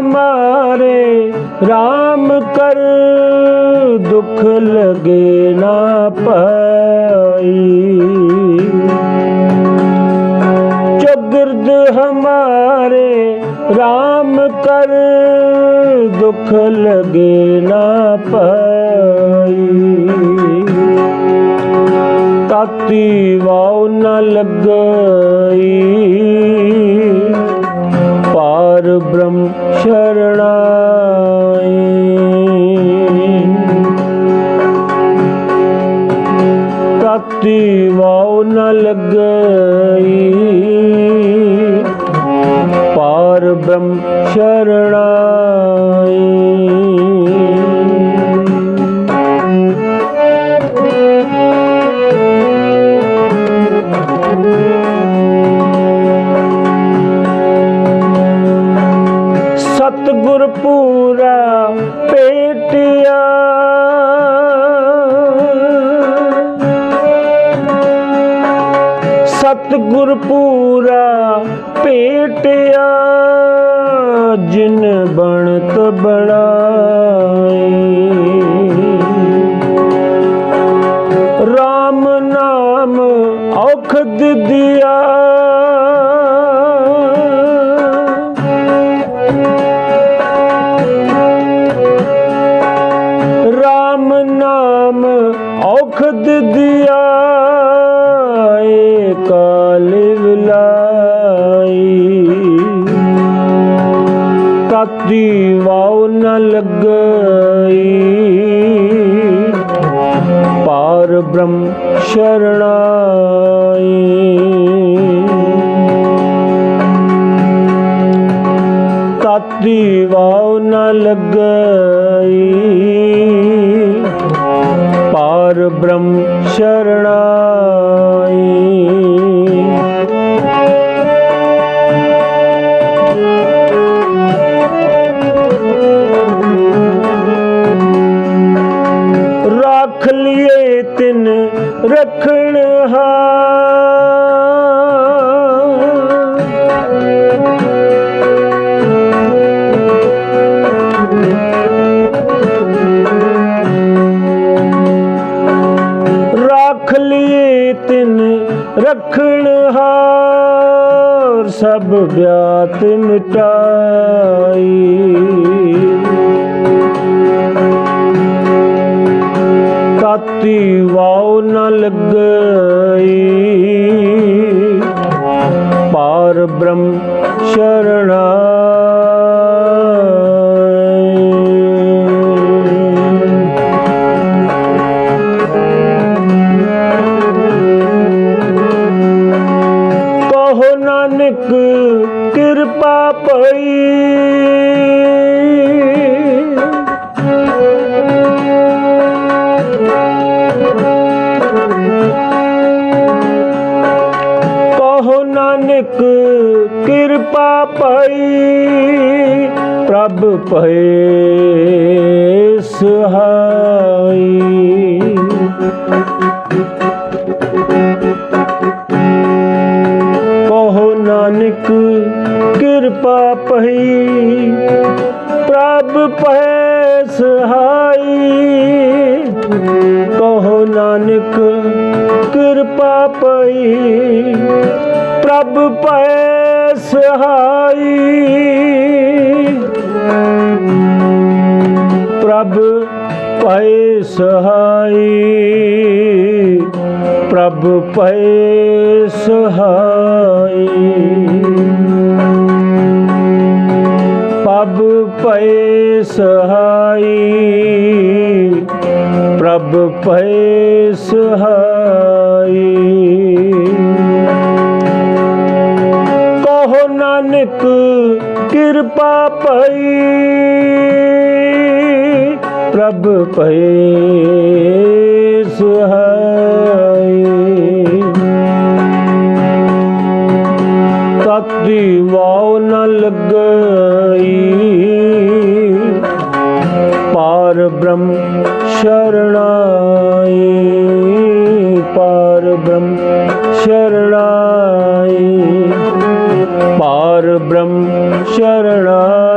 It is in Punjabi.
हमारे राम कर दुख लगे ना पाई जो गिरद हमारे राम कर दुख लगे ना पाई ताती वाव न लग ਤਾਤੀ ਵਾਉ ਨ ਲੱਗਈ। ਪਾਰ ਬ੍ਰਹਮ ਸ਼ਰਣਾਈ। ਸਤਿਗੁਰ ਪੂਰਾ ਸਤਿਗੁਰ ਪੂਰਾ ਭੇਟਿਆ ਜਿਨ ਬਣਤ ਬਣਾਏ। ਲਿਵ ਲਾਈ। ਤਾਤੀ ਵਾਉ ਨ ਲੱਗਈ। ਪਾਰ ਬ੍ਰਹਮ ਸ਼ਰਣਾਈ। ਤਾਤੀ ਵਾਉ ਨ ਲੱਗਈ। ਪਾਰ ਬ੍ਰਹਮ ਸ਼ਰਣਾਈ। ਰੱਖ ਲਿਏ ਤਿਨ ਰੱਖ ਲਿਏ ਤਿਨ ਰਖਣ ਹਾਰ ਸਭ ਬਿਆਤ ਮਿਟਾਈ। ਤਾਤੀ ਵਾਉ ਨ ਲੱਗਈ। ਪਾਰ ਬ੍ਰਹਮ ਸ਼ਰਣਾਈ। ਕਹੋ ਨਾਨਕ ਕਿਰਪਾ ਪਈ। ਨਾਨਕ ਕਿਰਪਾ ਪਈ, ਪ੍ਰਭ ਭਏ ਸਹਾਈ। ਕਹੋ ਨਾਨਕ, ਕਿਰਪਾ ਪਈ, ਪ੍ਰਭ ਪੈ ਸਹਾਈ। ਕਹੋ ਨਾਨਕ, ਕਿਰਪਾ ਪਈ ਪੈ ਸਹਾਈ ਪ੍ਰਭ ਪੈ ਸਹਾਈ ਪ੍ਰਭ ਪੈ ਸਹਾਈ ਪ੍ਰਭ ਪੈ ਸਹਾਈ ਪ੍ਰਭ ਪੈ ਸਹਾਈ ਨਾਨਕ ਕਿਰਪਾ ਪਈ। ਪ੍ਰਭ ਪਈ ਪਏ ਸਹਾਈ ਤਤੀ ਵਾਉ ਨ ਲੱਗਈ। ਪਾਰ ਬ੍ਰਹਮ परब्रह्म शरणा।